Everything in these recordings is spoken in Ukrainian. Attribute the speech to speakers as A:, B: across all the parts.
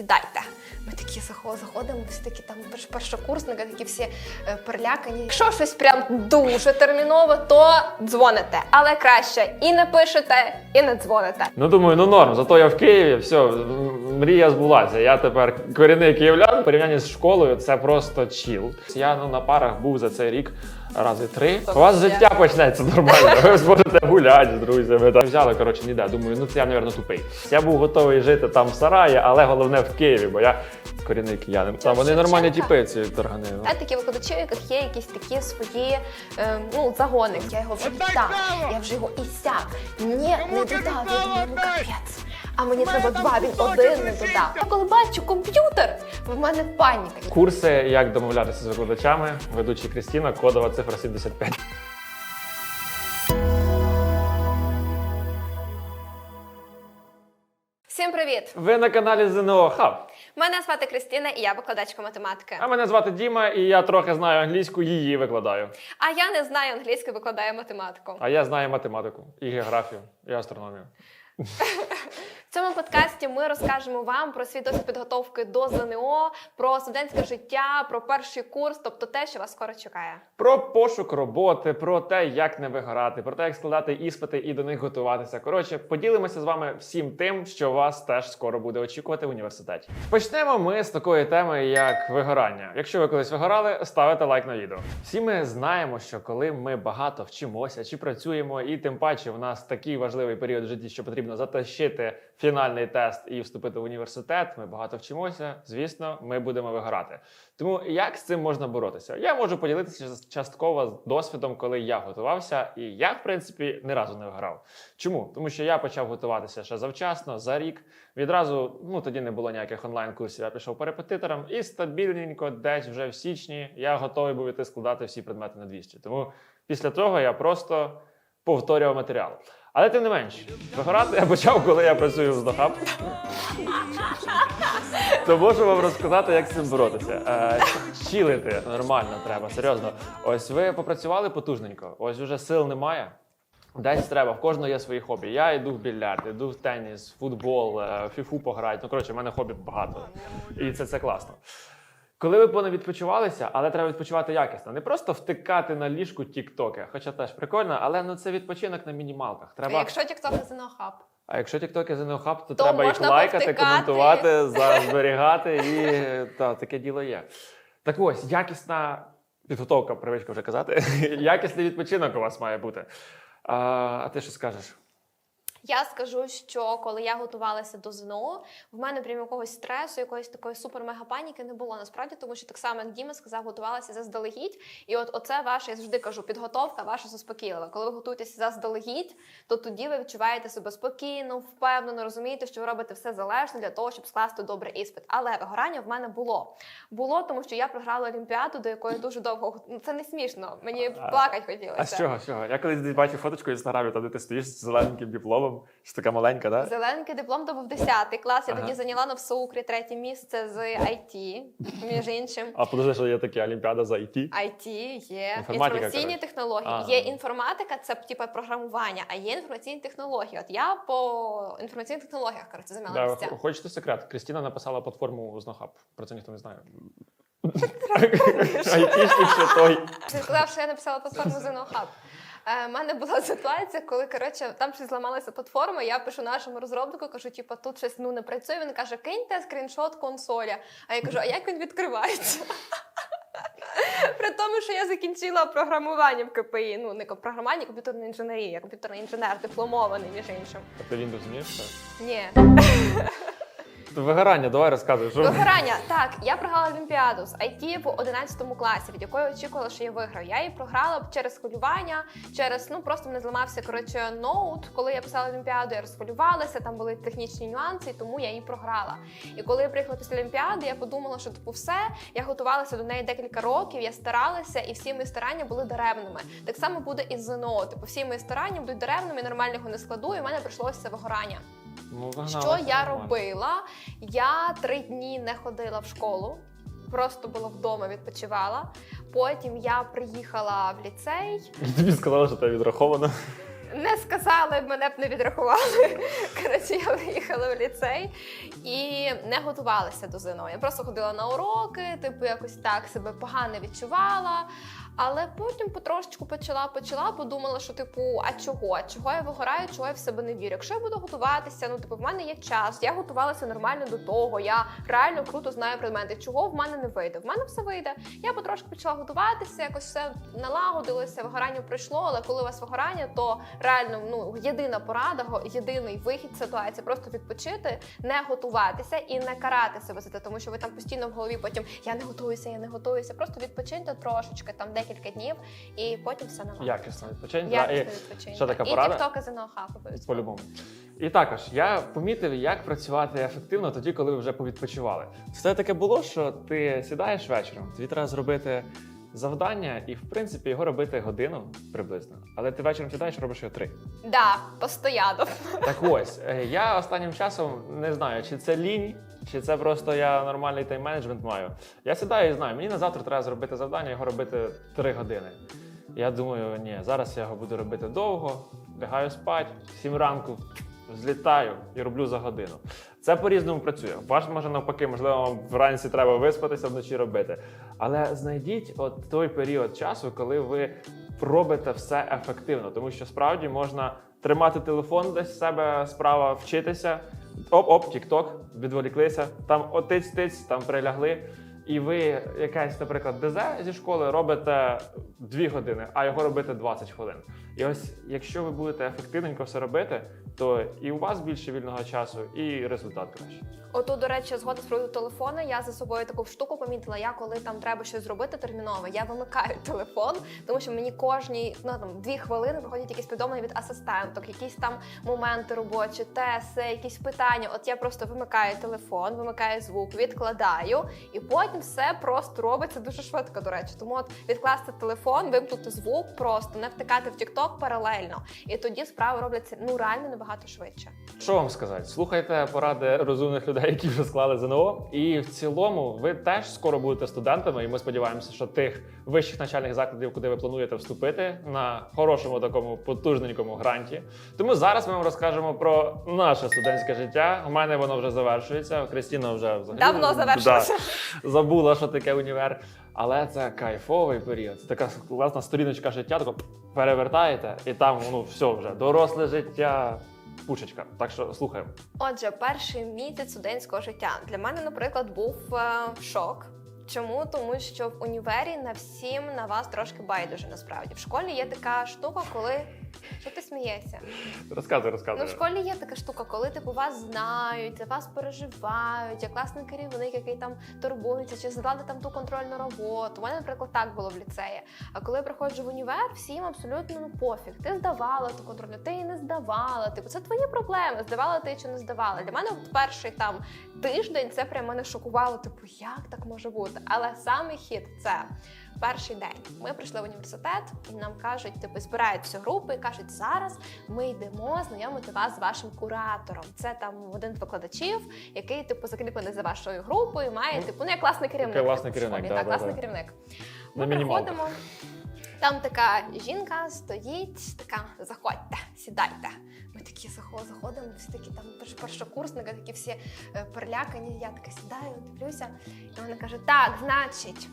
A: Сідайте. Ми такі захо- заходимо, всі такі там перш- першокурсники, такі всі е, перелякані. Якщо щось прям дуже термінове, то дзвоните. Але краще і не пишете, і не дзвоните.
B: Ну думаю, ну норм. Зато я в Києві, все, мрія збулася. Я тепер корінний київлян. Порівнянні з школою це просто чіл. Я ну на парах був за цей рік рази три. У вас життя почнеться нормально. Ви зможете гуляти з друзями. Та взяли коротше ніде. Думаю, ну це я, мабуть, тупий. Я був готовий жити там в Сараї, але головне в Києві, бо я корінний киянин. Там вони
A: Шевченка?
B: нормальні тіпи, ці торгани. ну.
A: Знаєте, такі викладачі, у яких є якісь такі свої е, ну, загони. Я його вже так, я вже його і сяк. Ні, не додав, я думаю, ну капець. А мені треба два, він один не додав. Я коли бачу комп'ютер, в мене паніка.
B: Курси, як домовлятися з викладачами, ведучий Крістіна, кодова цифра 75.
A: Всім привіт!
B: Ви на каналі ЗНО Хаб.
A: Мене звати Кристина, і я викладачка математики.
B: А мене звати Діма, і я трохи знаю англійську, її викладаю.
A: А я не знаю англійську, викладаю математику.
B: А я знаю математику, і географію, і астрономію.
A: В цьому подкасті ми розкажемо вам про свій досвід підготовки до ЗНО, про студентське життя, про перший курс, тобто те, що вас скоро чекає.
B: Про пошук роботи, про те, як не вигорати, про те, як складати іспити і до них готуватися. Коротше, поділимося з вами всім тим, що вас теж скоро буде очікувати в університеті. Почнемо ми з такої теми, як вигорання. Якщо ви колись вигорали, ставите лайк на відео. Всі ми знаємо, що коли ми багато вчимося чи працюємо, і тим паче в нас такий важливий період в житті, що потрібно затащити фінальний тест і вступити в університет. Ми багато вчимося. Звісно, ми будемо вигорати. Тому як з цим можна боротися? Я можу поділитися частково з досвідом, коли я готувався, і я, в принципі, ні разу не виграв. Чому? Тому що я почав готуватися ще завчасно, за рік. Відразу, ну тоді не було ніяких онлайн-курсів. Я пішов по репетиторам, і стабільненько, десь вже в січні, я готовий був іти складати всі предмети на 200. Тому після того я просто повторював матеріал. Але тим не менш, вигорати я почав, коли я працюю в Здохаб. То можу вам розказати, як з цим боротися. Е, чилити нормально треба, серйозно. Ось ви попрацювали потужненько, ось вже сил немає. Десь треба, в кожного є свої хобі. Я йду в більярд, йду в теніс, футбол, е, фіфу пограти. Ну, коротше, в мене хобі багато. І це, це класно. Коли ви не відпочивалися, але треба відпочивати якісно. Не просто втикати на ліжку тіктоки, хоча теж прикольно, але ну це відпочинок на мінімалках.
A: А якщо TikTok не ЗНО хаб?
B: а якщо тіктоки ЗНО Хаб, то,
A: То
B: треба їх лайкати,
A: повтикати.
B: коментувати, за- зберігати і та, таке діло є. Так ось, якісна підготовка, привичка вже казати. Якісний відпочинок у вас має бути. А, а ти що скажеш?
A: Я скажу, що коли я готувалася до ЗНО, в мене прям якогось стресу, якоїсь такої супер-мега-паніки не було насправді, тому що так само, як Діма сказав, готувалася заздалегідь. І от оце ваша, я завжди кажу, підготовка ваша заспокійлива. Коли ви готуєтеся заздалегідь, то тоді ви відчуваєте себе спокійно, впевнено, розумієте, що ви робите все залежно для того, щоб скласти добрий іспит. Але вигорання в мене було. Було, тому що я програла олімпіаду, до якої дуже довго ну, це не смішно. Мені плакати хотілося.
B: А з чого? з чого? Я колись бачив фоточку в інстаграмі, там де ти стоїш з зелененьким дипломом, що така маленька, да?
A: Зелененький диплом то був 10 клас. Я
B: Ага.
A: тоді зайняла на всеукрі третє місце з IT, між іншим.
B: А подожди, що є таке Олімпіада за IT?
A: IT є інформаційні технології.
B: Ага.
A: Є інформатика, це типу програмування, а є інформаційні технології. От я по інформаційних технологіях коротше займала місця.
B: хочете секрет? Крістіна написала платформу Знохаб. Про це ніхто не знає. Айтішник ще той.
A: Ти сказав, що я написала платформу Hub. У мене була ситуація, коли коротше там щось зламалася платформа. Я пишу нашому розробнику, кажу, типу, тут щось ну не працює. Він каже, киньте скріншот консоля. А я кажу, а як він відкривається? При тому, що я закінчила програмування в КПІ. Ну не програмування, а комп'ютерної інженерії, я комп'ютерний інженер, дипломований між іншим.
B: А ти Windows вмієш?
A: Ні.
B: Вигорання, давай розказуй. Що...
A: Вигорання. Так, я програла Олімпіаду з IT в 11 класі, від якої очікувала, що я виграю. Я її програла через хвилювання, через ну просто мене зламався коротше ноут. Коли я писала Олімпіаду, я розхвилювалася, там були технічні нюанси, тому я її програла. І коли я приїхала після Олімпіади, я подумала, що типу все. Я готувалася до неї декілька років, я старалася, і всі мої старання були даремними. Так само буде і з ЗНО. Типу, всі мої старання будуть даремними, нормального не складу, і в мене прийшлося вигорання.
B: Ну,
A: Що я
B: нормально.
A: робила? Я три дні не ходила в школу, просто була вдома, відпочивала. Потім я приїхала в ліцей.
B: Тобі сказали, що тебе відраховано.
A: не сказали, мене б не відрахували. Коротше, я приїхала в ліцей і не готувалася до ЗНО. Я просто ходила на уроки, типу, якось так себе погано відчувала. Але потім потрошечку почала, почала, подумала, що типу, а чого? Чого я вигораю, чого я в себе не вірю? Якщо я буду готуватися, ну типу, в мене є час, я готувалася нормально до того, я реально круто знаю предмети. Чого в мене не вийде? В мене все вийде. Я потрошки почала готуватися, якось все налагодилося, вигорання пройшло. Але коли у вас вигорання, то реально ну єдина порада, єдиний вихід ситуації просто відпочити, не готуватися і не карати себе за це, тому що ви там постійно в голові потім я не готуюся, я не готуюся. Просто відпочиньте трошечки, там декілька днів, і потім все налагодиться.
B: Якісно відпочинь.
A: Я
B: Да, і
A: відпочиньте.
B: ще така
A: і тіктоки з НОХА.
B: По-любому. І також я помітив, як працювати ефективно тоді, коли ви вже повідпочивали. Все таке було, що ти сідаєш вечором, тобі треба зробити завдання, і в принципі його робити годину приблизно. Але ти вечором сідаєш, робиш його три.
A: Да, постоянно.
B: Так ось е, я останнім часом не знаю, чи це лінь, чи це просто я нормальний тайм-менеджмент маю. Я сідаю і знаю, мені на завтра треба зробити завдання, його робити три години. Я думаю, ні, зараз я його буду робити довго, лягаю спать, сім ранку злітаю і роблю за годину. Це по-різному працює. Ваш може навпаки, можливо, вам вранці треба виспатися, вночі робити. Але знайдіть от той період часу, коли ви робите все ефективно, тому що справді можна тримати телефон десь себе справа, вчитися. Оп-оп, тік-ток, відволіклися, там отиць-тиць, там прилягли. І ви якесь, наприклад, ДЗ зі школи робите 2 години, а його робите 20 хвилин. І ось, якщо ви будете ефективненько все робити, то і у вас більше вільного часу, і результат краще.
A: Отут, до речі, згодом з приводу телефона. Я за собою таку штуку помітила. Я коли там треба щось зробити терміново, я вимикаю телефон, тому що мені кожні ну, там, дві хвилини приходять якісь повідомлення від асистенток, якісь там моменти робочі, теси, якісь питання. От я просто вимикаю телефон, вимикаю звук, відкладаю, і потім все просто робиться дуже швидко. До речі, тому от відкласти телефон, вимкнути звук, просто не втикати в TikTok паралельно, і тоді справи робляться ну реально набагато швидше.
B: Що вам сказати? Слухайте поради розумних людей, які вже склали ЗНО. І в цілому ви теж скоро будете студентами, і ми сподіваємося, що тих вищих навчальних закладів, куди ви плануєте вступити, на хорошому такому потужненькому гранті. Тому зараз ми вам розкажемо про наше студентське життя. У мене воно вже завершується. Крістіна вже взагалі
A: Давно завершилося.
B: Да, забула, що таке універ. Але це кайфовий період. Це така класна сторіночка життя. Тако перевертаєте, і там ну все вже доросле життя. Пушечка. Так що слухаємо.
A: Отже, перший місяць студентського життя для мене, наприклад, був е, шок. Чому? Тому що в універі на всім на вас трошки байдуже насправді. В школі є така штука, коли. Що ти смієшся?
B: Розказуй,
A: Ну, в школі є така штука, коли типу вас знають, за вас переживають, є класний керівник, який там турбується, чи здали там ту контрольну роботу. У мене, наприклад, так було в ліцеї. А коли я приходжу в універ, всім абсолютно ну пофіг. Ти здавала ту контрольну, ти її не здавала. Типу, це твої проблеми. Здавала ти чи не здавала. Для мене от перший там тиждень це прямо мене шокувало. Типу, як так може бути? Але саме хід це перший день. Ми прийшли в університет, і нам кажуть, типу, збираються групи і кажуть, зараз ми йдемо знайомити вас з вашим куратором. Це там один з викладачів, який типу закріплений за вашою групою, має типу ну як класний керівник.
B: Класний керівник,
A: так, класний керівник. Ми приходимо. Там така жінка стоїть, така заходьте, сідайте. Ми такі заходимо, всі такі там перш- першокурсники, такі всі е, перелякані. Я така сідаю, дивлюся, і вона каже: Так, значить,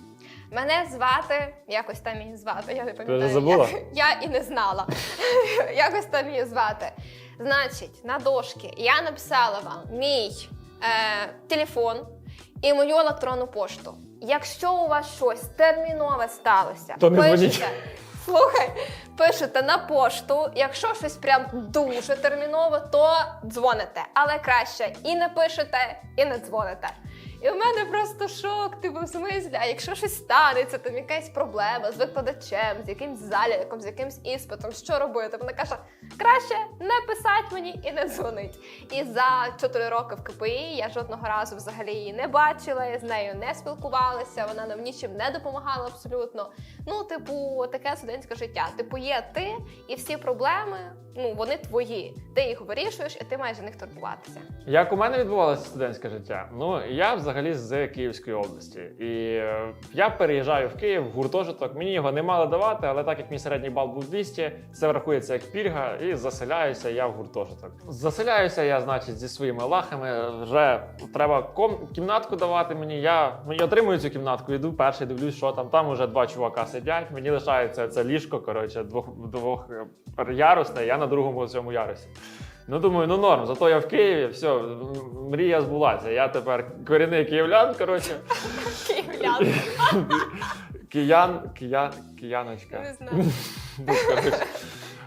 A: мене звати, якось там її звати. Я не пам'ятаю.
B: забула?
A: як. Я і не знала. якось там її звати. Значить, на дошки я написала вам мій е, телефон і мою електронну пошту. Якщо у вас щось термінове сталося,
B: То не
A: пишете. Слухай, пишете на пошту. Якщо щось прям дуже термінове, то дзвоните. Але краще і не пишете, і не дзвоните. І в мене просто шок, типу, в смислі, а якщо щось станеться, там якась проблема з викладачем, з якимсь заліком, з якимсь іспитом, що робити? Вона каже, краще не писати мені і не дзвонить. І за 4 роки в КПІ я жодного разу взагалі її не бачила, я з нею не спілкувалася, вона нам нічим не допомагала абсолютно. Ну, типу, таке студентське життя. Типу, є ти, і всі проблеми, ну вони твої. Ти їх вирішуєш, і ти маєш за них турбуватися.
B: Як у мене відбувалося студентське життя? Ну я взагалі взагалі з Київської області. І е, я переїжджаю в Київ в гуртожиток. Мені його не мали давати, але так як мій середній бал був 200, це врахується як пільга, і заселяюся я в гуртожиток. Заселяюся я, значить, зі своїми лахами. Вже треба ком- кімнатку давати мені. Я мені отримую цю кімнатку, йду перший, дивлюсь, що там. Там уже два чувака сидять. Мені лишається це ліжко, коротше, двох двох е, ярусне, я на другому цьому ярусі. Ну думаю, ну норм, зато я в Києві, все, мрія збулася. Я тепер корінний київлян, коротше.
A: Київлян.
B: Киян, киян, кияночка.
A: Не знаю.
B: Ну.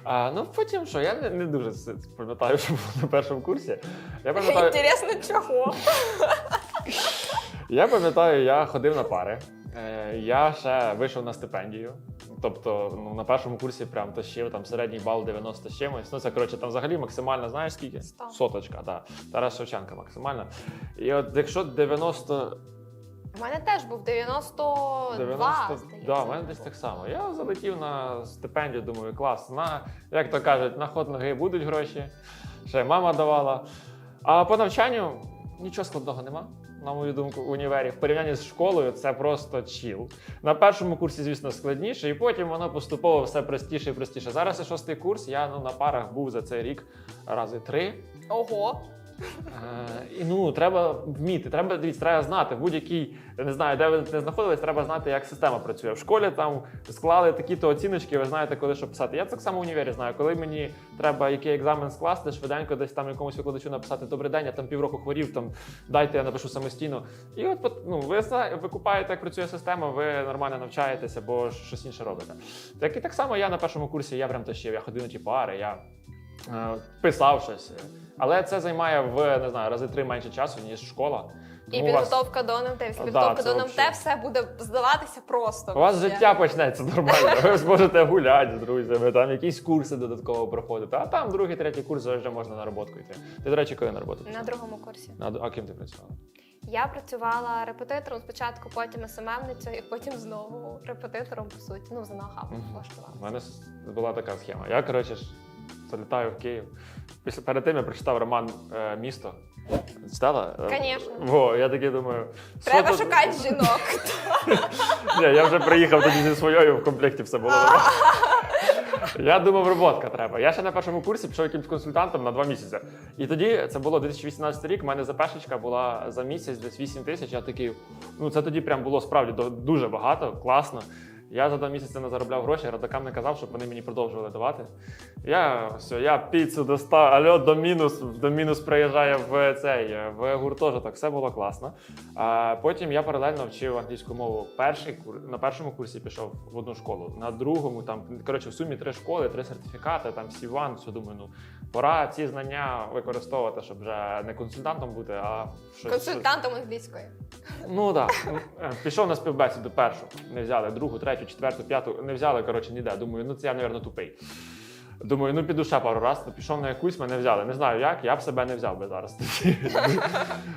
B: А, ну потім що, я не, не дуже пам'ятаю, що було на першому курсі. Я пам'ятаю,
A: Інтересно, чого?
B: я пам'ятаю, я ходив на пари. Е, Я ще вийшов на стипендію. Тобто, ну на першому курсі прям тащив там середній бал 90 з чимось. Ну це коротше там взагалі максимально, знаєш скільки?
A: Сто.
B: Соточка, так. Тарас Шевченка максимальна. І от якщо 90
A: У мене теж був 92,
B: 90,
A: здається.
B: да, у мене десь так само. Я залетів на стипендію, думаю, клас. На, як то кажуть, на ход ноги будуть гроші. Ще й мама давала. А по навчанню нічого складного нема. На мою думку, в універі в порівнянні з школою це просто чіл. На першому курсі, звісно, складніше, і потім воно поступово все простіше і простіше. Зараз я шостий курс. Я ну, на парах був за цей рік рази три.
A: Ого.
B: Е, І ну треба вміти, треба дивіться, треба знати в будь-якій, не знаю, де ви не знаходились, треба знати, як система працює. В школі там склали такі-то оціночки, ви знаєте, коли що писати. Я так само в універі знаю, коли мені треба який екзамен скласти, швиденько десь там якомусь викладачу написати добрий день, я там півроку хворів, там дайте я напишу самостійно. І от ну, ви ви купаєте, як працює система, ви нормально навчаєтеся, бо щось інше робите. Так і так само я на першому курсі я прям тащив, я ходив на ті пари, я е, писав щось. Але це займає в не знаю рази три менше часу, ніж школа.
A: І
B: Тому у вас,
A: підготовка до НМТ. Після
B: Да,
A: до НМТ
B: вообще.
A: все буде здаватися просто.
B: у вас життя почнеться нормально. Ви зможете гуляти з друзями, там якісь курси додатково проходити. А там другий, третій курс вже можна на роботку йти. Ти, до речі, коли на роботу?
A: На другому курсі.
B: На, а ким ти працювала?
A: Я працювала репетитором спочатку, потім СММницею, і потім знову репетитором, по суті. Ну, за ногами
B: Мгм. У мене була така схема. Я, коротше, залітаю в Київ. Після перед тим я прочитав роман е, Місто. Читала?
A: Конечно.
B: Во, я такий думаю.
A: Треба
B: тут-
A: шукати жінок.
B: Ні, я вже приїхав тоді зі своєю, в комплекті все було. Я думав, роботка треба. Я ще на першому курсі пішов якимсь консультантом на два місяці. І тоді це було 2018 рік. У мене запешечка була за місяць десь 8 тисяч. Я такий, ну це тоді прям було справді дуже багато, класно. Я за два місяці не заробляв гроші, родакам не казав, щоб вони мені продовжували давати. Я все, я піцу достав, альо, до мінус, до мінус приїжджає в цей в гуртожиток. Все було класно. А потім я паралельно вчив англійську мову. Перший на першому курсі пішов в одну школу, на другому там коротше в сумі три школи, три сертифікати, там C1, все думаю, ну пора ці знання використовувати, щоб вже не консультантом бути, а щось.
A: Консультантом англійської.
B: Ну так. Пішов на співбесіду першу, не взяли, другу, третю, четверту, п'яту, не взяли, коротше, ніде. Думаю, ну це я, мабуть, тупий. Думаю, ну піду ще пару разів, пішов на якусь, мене взяли. Не знаю як, я б себе не взяв би зараз.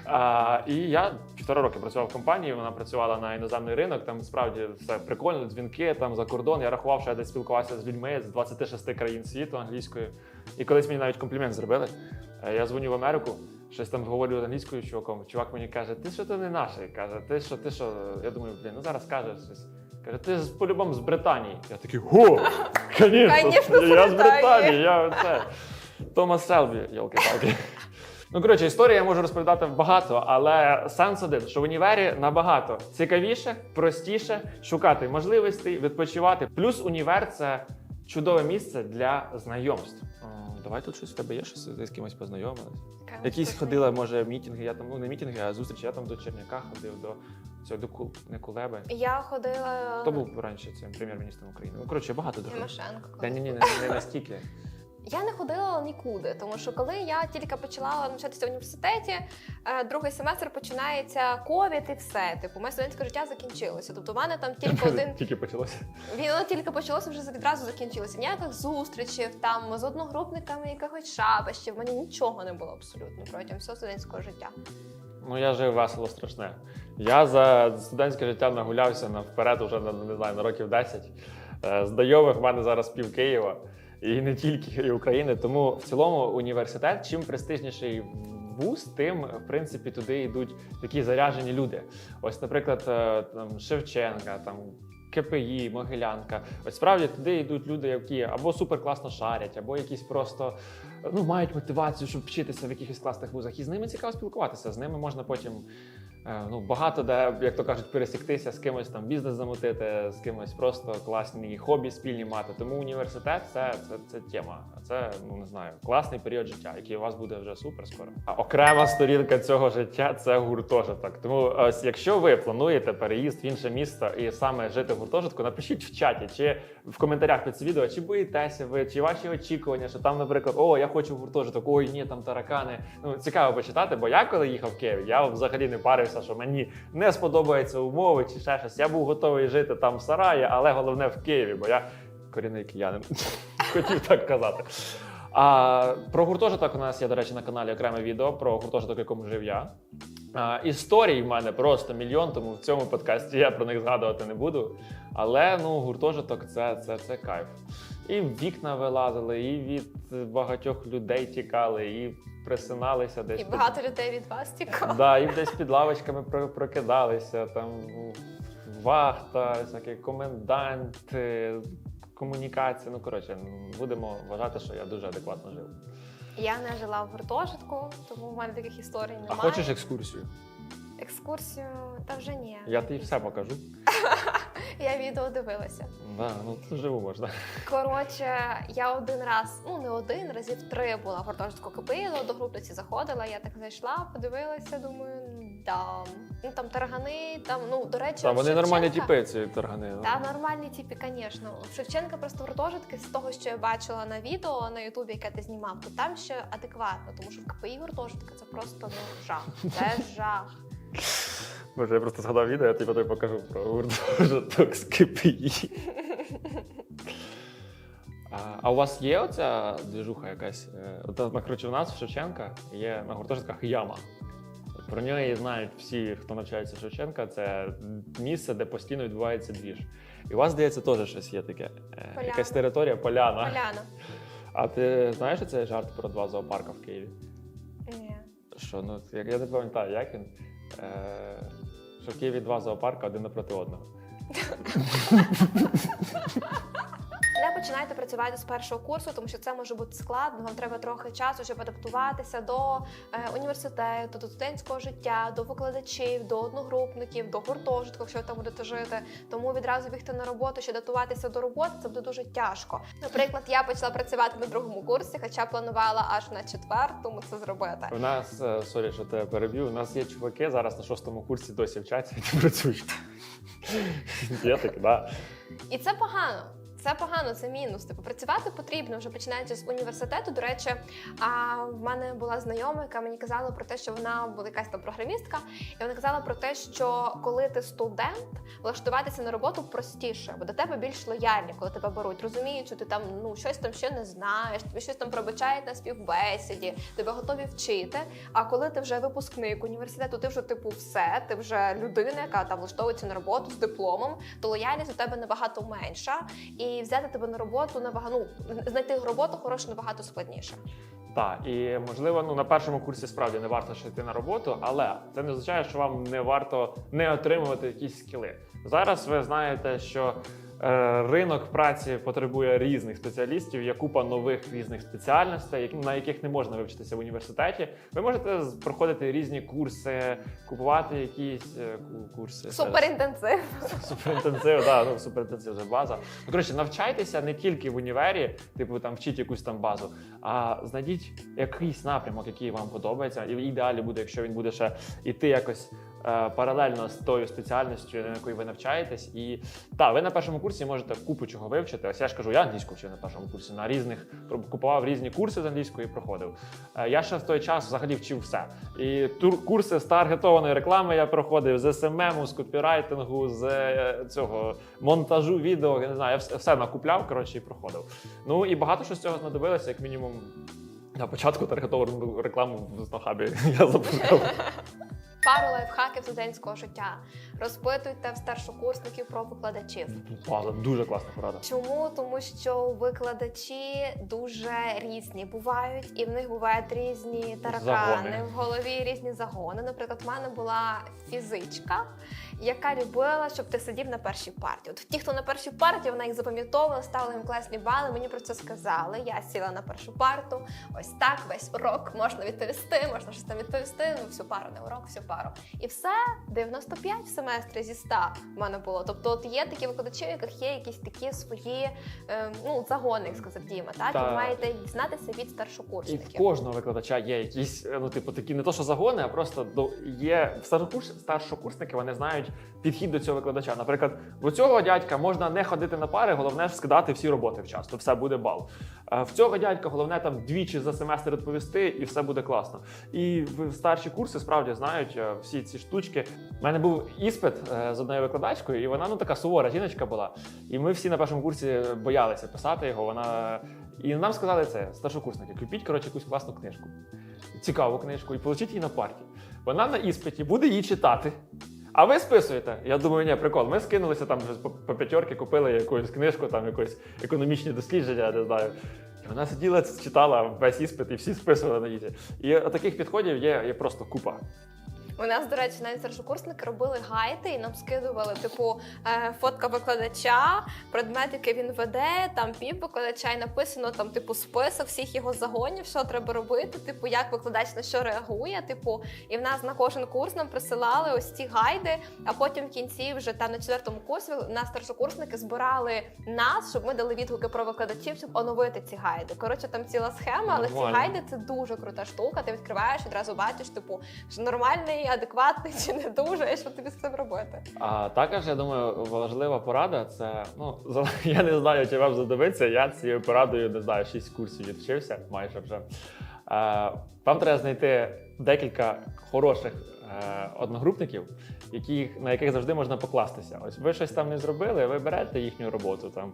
B: а, і я півтора роки працював в компанії, вона працювала на іноземний ринок, там справді все прикольно, дзвінки там за кордон. Я рахував, що я десь спілкувався з людьми з 26 країн світу англійською. І колись мені навіть комплімент зробили. Е, Я дзвоню в Америку, щось там говорю англійською чуваком. Чувак мені каже, ти що ти не наш? Каже, ти що, ти що? Я думаю, блін, ну зараз скажеш щось. Каже, ти з- по-любому з Британії. Я такий, го! Звісно,
A: Конечно,
B: я з
A: Британії.
B: Я це. Томас Селбі, йолки-палки. Ну, коротше, історії я можу розповідати багато, але сенс один, що в універі набагато цікавіше, простіше шукати можливостей, відпочивати. Плюс універ це чудове місце для знайомств. О, давай тут щось в тебе є, щось ти з кимось познайомилась. Якісь ходила, може, мітинги, я там, ну не мітинги, а зустрічі, я там до Черняка ходив, до цього до Кул, не Кулеби.
A: Я ходила
B: Хто був раніше цим прем'єр-міністром України? Ну, коротше, багато де.
A: Тимошенко.
B: Та ні, ні, не, не настільки.
A: Я не ходила нікуди, тому що коли я тільки почала навчатися в університеті, е, другий семестр починається ковід і все. Типу, моє студентське життя закінчилося. Тобто, в мене там тільки один
B: Тільки почалося.
A: Воно тільки почалося, вже відразу закінчилося. Ніяких зустрічей там з одногрупниками, якихось. В мене нічого не було абсолютно протягом всього студентського життя.
B: Ну я жив весело страшне. Я за студентське життя нагулявся наперед уже не знаю на років 10. Е, Знайомих в мене зараз пів Києва і не тільки і України. Тому в цілому університет чим престижніший вуз, тим в принципі туди йдуть такі заряжені люди. Ось, наприклад, е, там Шевченка, там. КПІ, Могилянка. Ось справді туди йдуть люди, які або супер класно шарять, або якісь просто ну, мають мотивацію, щоб вчитися в якихось класних вузах. І з ними цікаво спілкуватися. З ними можна потім е, ну, багато де, як то кажуть, пересіктися, з кимось там бізнес замутити, з кимось просто класні хобі спільні мати. Тому університет це, це, це тема. Це ну не знаю, класний період життя, який у вас буде вже супер скоро. А окрема сторінка цього життя це гуртожиток. Тому ось якщо ви плануєте переїзд в інше місто і саме жити в гуртожитку, напишіть в чаті чи в коментарях під це відео, чи боїтеся ви, чи ваші очікування, що там, наприклад, о, я хочу в гуртожиток, ой, ні, там таракани. Ну цікаво почитати, бо я коли їхав в Київ, я взагалі не парився, що мені не сподобаються умови чи ще щось. Я був готовий жити там в сараї, але головне в Києві, бо я корінний киянин. Хотів так казати. А про гуртожиток у нас є, до речі, на каналі окреме відео про гуртожиток, в якому жив я. А, історій в мене просто мільйон, тому в цьому подкасті я про них згадувати не буду. Але ну, гуртожиток це, це, це кайф. І в вікна вилазили, і від багатьох людей тікали, і присиналися десь.
A: І
B: під-
A: багато людей від вас тікало.
B: Да, і десь під лавочками про- прокидалися, там вахта, всякі коменданти, комунікація. Ну коротше, будемо вважати, що я дуже адекватно жив.
A: Я не жила в гуртожитку, тому в мене таких історій немає.
B: А хочеш екскурсію?
A: екскурсію? Та вже ні.
B: Я тобі все покажу.
A: Я відео дивилася.
B: Да, ну тут живу можна.
A: Коротше, я один раз, ну не один, разів три була в гуртожитку КПІ, до групниці заходила. Я так зайшла, подивилася, думаю, да. Ну там таргани, там, ну до речі,
B: Там вони нормальні тіпи, ці торгани. ну.
A: Та нормальні типи, звісно. Шевченка просто гуртожитки з того, що я бачила на відео на Ютубі, яке ти знімав, то там ще адекватно, тому що в КПІ гуртожитки це просто ну жах. Це жах.
B: Боже, я просто згадав відео, я тобі потім покажу про гуртожиток з КПІ. А, а у вас є оця двіжуха якась? Е, От, коротше, у нас в Шевченка є на гуртожитках яма. Про нього знають всі, хто навчається в Шевченка. Це місце, де постійно відбувається двіж. І у вас, здається, теж щось є таке. Е,
A: Поляна.
B: Якась територія поляна.
A: Поляна.
B: А ти знаєш цей жарт про два зоопарка в Києві?
A: Ні.
B: Що ну я не пам'ятаю, як він. Е, що в Києві два зоопарка один напроти одного.
A: Починайте працювати з першого курсу, тому що це може бути складно. Вам треба трохи часу, щоб адаптуватися до е, університету, до студентського життя, до викладачів, до одногрупників, до гуртожитку, якщо ви там будете жити. Тому відразу бігти на роботу, ще адаптуватися до роботи, це буде дуже тяжко. Наприклад, я почала працювати на другому курсі, хоча планувала аж на четвертому це зробити.
B: У нас, е, сорі, що тебе переб'ю, у нас є чуваки зараз на шостому курсі досі вчаться, які працюють. Є таке, да.
A: І це погано. Це погано, це мінус. Типу працювати потрібно вже починаючи з університету. До речі, а в мене була знайома, яка мені казала про те, що вона була якась там програмістка, і вона казала про те, що коли ти студент, влаштуватися на роботу простіше, бо до тебе більш лояльні, коли тебе беруть. Розуміють, що ти там ну щось там ще не знаєш, тобі щось там пробачають на співбесіді, тебе готові вчити. А коли ти вже випускник університету, ти вже типу все, ти вже людина, яка там влаштовується на роботу з дипломом, то лояльність у тебе набагато менша, і взяти тебе на роботу набагато ну, знайти роботу хорошу набагато складніше.
B: Так, і можливо, ну на першому курсі справді не варто ще йти на роботу, але це не означає, що вам не варто не отримувати якісь скіли. Зараз ви знаєте, що ринок праці потребує різних спеціалістів, є купа нових різних спеціальностей, на яких не можна вивчитися в університеті. Ви можете проходити різні курси, купувати якісь е, ку- курси.
A: Суперінтенсив.
B: Суперінтенсив, да, ну суперінтенсив це база. Ну, коротше, навчайтеся не тільки в універі, типу там вчіть якусь там базу, а знайдіть якийсь напрямок, який вам подобається. І в ідеалі буде, якщо він буде ще іти якось. Е, Паралельно з тою спеціальністю, на якої ви навчаєтесь, і так, ви на першому курсі можете купу чого вивчити. Ось я ж кажу, я англійську вчив на першому курсі на різних купував різні курси з англійської і проходив. Е, Я ще в той час взагалі вчив все. І тур курси з таргетованої реклами я проходив з СММу, з копірайтингу, з е, цього монтажу відео. Я не знаю, я все накупляв коротше і проходив. Ну і багато що з цього знадобилося, як мінімум. На початку таргетовану рекламу в Знохабі я запускав.
A: Пару лайфхаків студентського життя. Розпитуйте в старшокурсників про викладачів.
B: База, дуже класна порада.
A: Чому? Тому що викладачі дуже різні бувають, і в них бувають різні таракани
B: Загони.
A: в голові, різні загони. Наприклад, в мене була фізичка, яка любила, щоб ти сидів на першій парті. От ті, хто на першій парті, вона їх запам'ятовувала, ставила їм класні бали. Мені про це сказали. Я сіла на першу парту. Ось так, весь урок можна відповісти, можна щось там відповісти. Ну, всю пару, не урок, всю пару. І все 95 в семестрі зі 100 в мене було. Тобто, от є такі викладачі, у яких є якісь такі свої е, ну, загони, як сказав Діма. Так,
B: Та...
A: і маєте дізнатися від
B: І в
A: старшокурсників.
B: кожного викладача є якісь, е, ну, типу, такі не то, що загони, а просто до є старшокурс, старшокурсники, вони знають підхід до цього викладача. Наприклад, у цього дядька можна не ходити на пари, головне скидати всі роботи вчасно, все буде бал. Е, В цього дядька головне там двічі за семестр відповісти, і все буде класно. І в старші курси справді знають е, всі ці штучки. У мене був іспит е, з одною викладачкою, і вона ну така сувора жіночка була. І ми всі на першому курсі боялися писати його. Вона і нам сказали це, старшокурсники, купіть коротше якусь класну книжку, цікаву книжку, і получіть її на парті. Вона на іспиті буде її читати. А ви списуєте? Я думаю, ні, прикол. Ми скинулися там вже по, по п'ятерки, купили якусь книжку, там якось економічні дослідження, я не знаю. І вона сиділа, читала весь іспит і всі списували на її. І таких підходів є, є просто купа.
A: У нас, до речі, навіть старшокурсники робили гайди і нам скидували, типу, е, фотка викладача, предмет, який він веде, там пів викладача, і написано там, типу, список всіх його загонів, що треба робити, типу, як викладач на що реагує. Типу, і в нас на кожен курс нам присилали ось ці гайди, а потім в кінці, вже там на четвертому курсі, нас старшокурсники збирали нас, щоб ми дали відгуки про викладачів, щоб оновити ці гайди. Коротше, там ціла схема, але ці гайди це дуже крута штука. Ти відкриваєш, одразу бачиш, типу, що нормальний, адекватний чи не дуже, що тобі з цим робити.
B: А також я думаю, важлива порада це ну я не знаю, чи вам задивиться. Я цією порадою не знаю, 6 курсів відвчився майже вже. Е, вам треба знайти декілька хороших е, одногрупників, яких, на яких завжди можна покластися. Ось ви щось там не зробили, ви берете їхню роботу там.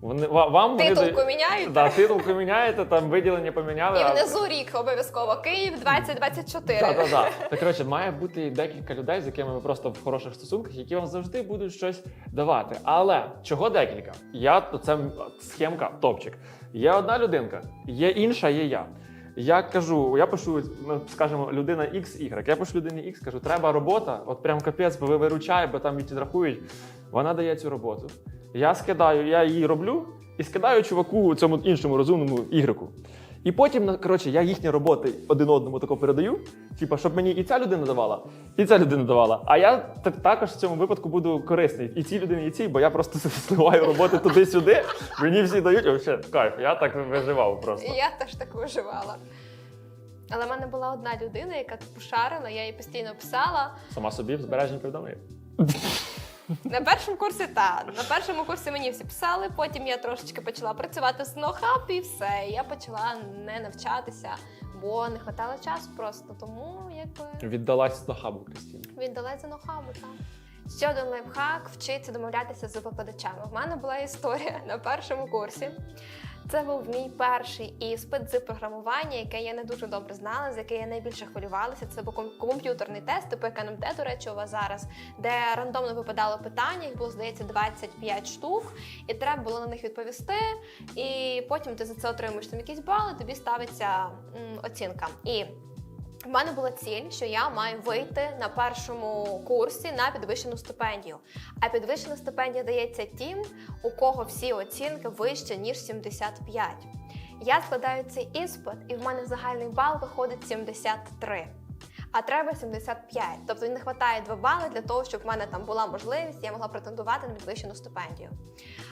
B: Вони ва- вам вони
A: Титулку міняють.
B: Да, титулку міняєте, там виділення поміняли.
A: І
B: а-
A: внизу рік обов'язково Київ 2024.
B: так, так, так. Так, коротше, має бути декілька людей, з якими ви просто в хороших стосунках, які вам завжди будуть щось давати. Але чого декілька? Я то це схемка, топчик. Є одна людинка, є інша, є я. Я кажу, я пишу, ну, скажімо, людина X, Y. Я пишу людині X, кажу, треба робота, от прям капець, бо ви виручає, бо там відрахують. Вона дає цю роботу. Я скидаю, я її роблю і скидаю чуваку цьому іншому розумному Y. І потім, коротше, я їхні роботи один одному тако передаю, типа, щоб мені і ця людина давала, і ця людина давала. А я так, також в цьому випадку буду корисний і цій людині, і цій, бо я просто сливаю роботи туди-сюди. Мені всі дають, а взагалі, кайф, я так виживав просто.
A: І я теж так виживала. Але в мене була одна людина, яка типу шарила, я їй постійно писала.
B: Сама собі в збереженні повідомив.
A: На першому курсі та на першому курсі мені всі писали. Потім я трошечки почала працювати з нохап і все. Я почала не навчатися, бо не хватало часу просто. Тому якби
B: Віддалась нохабу Крістіна.
A: віддалась за нохабу, так. Ще один лайфхак вчиться домовлятися з викладачами. У мене була історія на першому курсі. Це був мій перший іспит з програмування, яке я не дуже добре знала, з яке я найбільше хвилювалася. Це був комп'ютерний тест, типу як НМТ, до речі, у вас зараз, де рандомно випадало питання, їх було, здається, 25 штук, і треба було на них відповісти. І потім ти за це отримуєш там якісь бали, тобі ставиться м, оцінка. І в мене була ціль, що я маю вийти на першому курсі на підвищену стипендію. А підвищена стипендія дається тим, у кого всі оцінки вище ніж 75. Я складаю цей іспит, і в мене загальний бал виходить 73. А треба 75. Тобто не вистачає 2 бали для того, щоб в мене там була можливість, я могла претендувати на підвищену стипендію.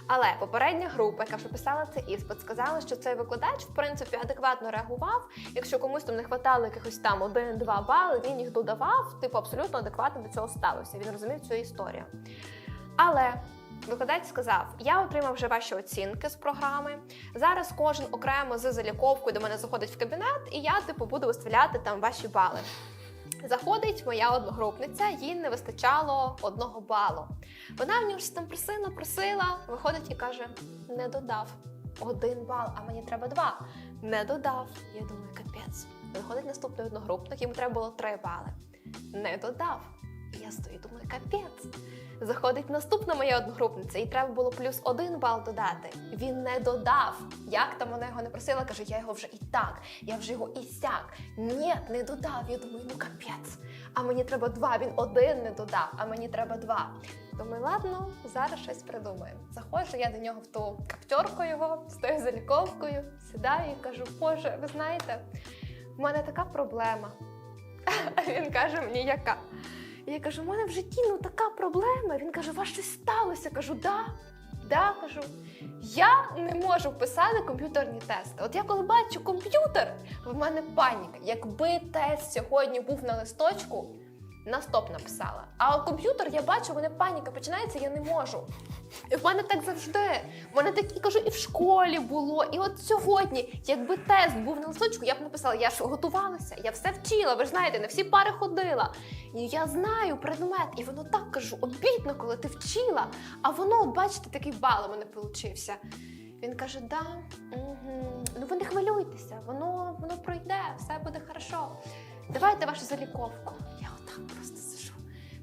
A: Але попередня група, яка вже писала цей іспит, сказала, що цей викладач в принципі адекватно реагував. Якщо комусь там не вистачало якихось там 1-2 бали, він їх додавав, типу абсолютно адекватно до цього ставився. Він розумів цю історію. Але викладач сказав: я отримав вже ваші оцінки з програми. Зараз кожен окремо з заліковкою до мене заходить в кабінет, і я типу буду виставляти там ваші бали. Заходить моя одногрупниця, їй не вистачало одного балу. Вона в нього щось там просила, просила, виходить і каже: не додав один бал, а мені треба два. Не додав. Я думаю, капець. Виходить наступний одногрупник, йому треба було три бали. не додав. Я стою, думаю, капець. Заходить наступна моя одногрупниця, і треба було плюс один бал додати. Він не додав. Як там вона його не просила, каже, я його вже і так, я вже його і сяк. Ні, не додав. Я думаю, ну капець. А мені треба два. Він один не додав, а мені треба два. Думаю, ладно, зараз щось придумаємо. Заходжу я до нього в ту каптерку його, стою за ліковкою, сідаю і кажу, Боже, ви знаєте, в мене така проблема. А він каже мені, яка? І я кажу, у мене в житті ну така проблема. Він каже, у вас щось сталося? Кажу, да. Да, кажу, я не можу писати комп'ютерні тести. От я коли бачу комп'ютер, в мене паніка. Якби тест сьогодні був на листочку, на стоп написала. А комп'ютер я бачу, в мене паніка починається, я не можу. І в мене так завжди. В мене так і кажу, і в школі було. І от сьогодні, якби тест був на листочку, я б написала, я ж готувалася, я все вчила. Ви ж знаєте, на всі пари ходила. І я знаю предмет, і воно так кажу, обідно, коли ти вчила. А воно, бачите, такий бал у мене получився. Він каже: да, угу. ну ви не хвилюйтеся, воно, воно пройде, все буде хорошо. Давайте вашу заліковку. Я отак просто сижу.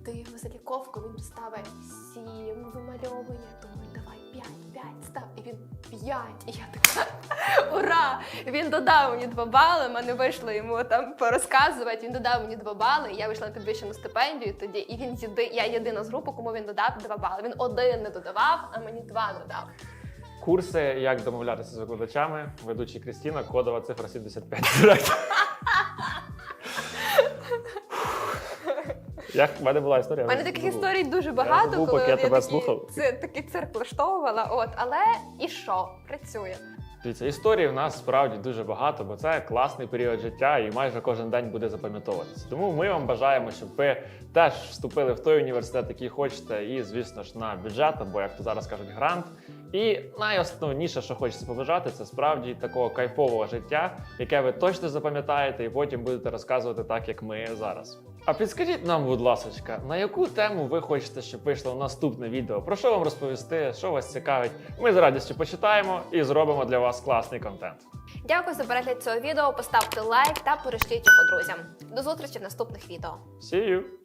A: Даю йому заліковку, він ставить сім, вимальовує. Думаю, давай п'ять, п'ять, став. І він п'ять. І я така ура! Він додав мені два бали. Мене вийшло йому там порозказувати. Він додав мені два бали. і Я вийшла на підвищену стипендію тоді. І він єди, я єдина з групи, кому він додав два бали. Він один не додавав, а мені два додав.
B: Курси, як домовлятися з викладачами, ведучий Крістіна, кодова цифра 75. Як в мене була історія?
A: У мене таких історій дуже багато,
B: забув,
A: коли
B: поки я тебе
A: такі,
B: слухав.
A: Це такий цирк влаштовувала. От, але і що? Працює.
B: Дивіться, історій в нас справді дуже багато, бо це класний період життя і майже кожен день буде запам'ятовуватися. Тому ми вам бажаємо, щоб ви теж вступили в той університет, який хочете, і, звісно ж, на бюджет, або як то зараз кажуть, грант. І найосновніше, що хочеться побажати, це справді такого кайфового життя, яке ви точно запам'ятаєте, і потім будете розказувати так, як ми зараз. А підскажіть нам, будь ласка, на яку тему ви хочете, щоб вийшло наступне відео? Про що вам розповісти? Що вас цікавить? Ми з радістю почитаємо і зробимо для вас класний контент.
A: Дякую за перегляд цього відео. Поставте лайк та перешліть його друзям. До зустрічі в наступних відео.
B: See you!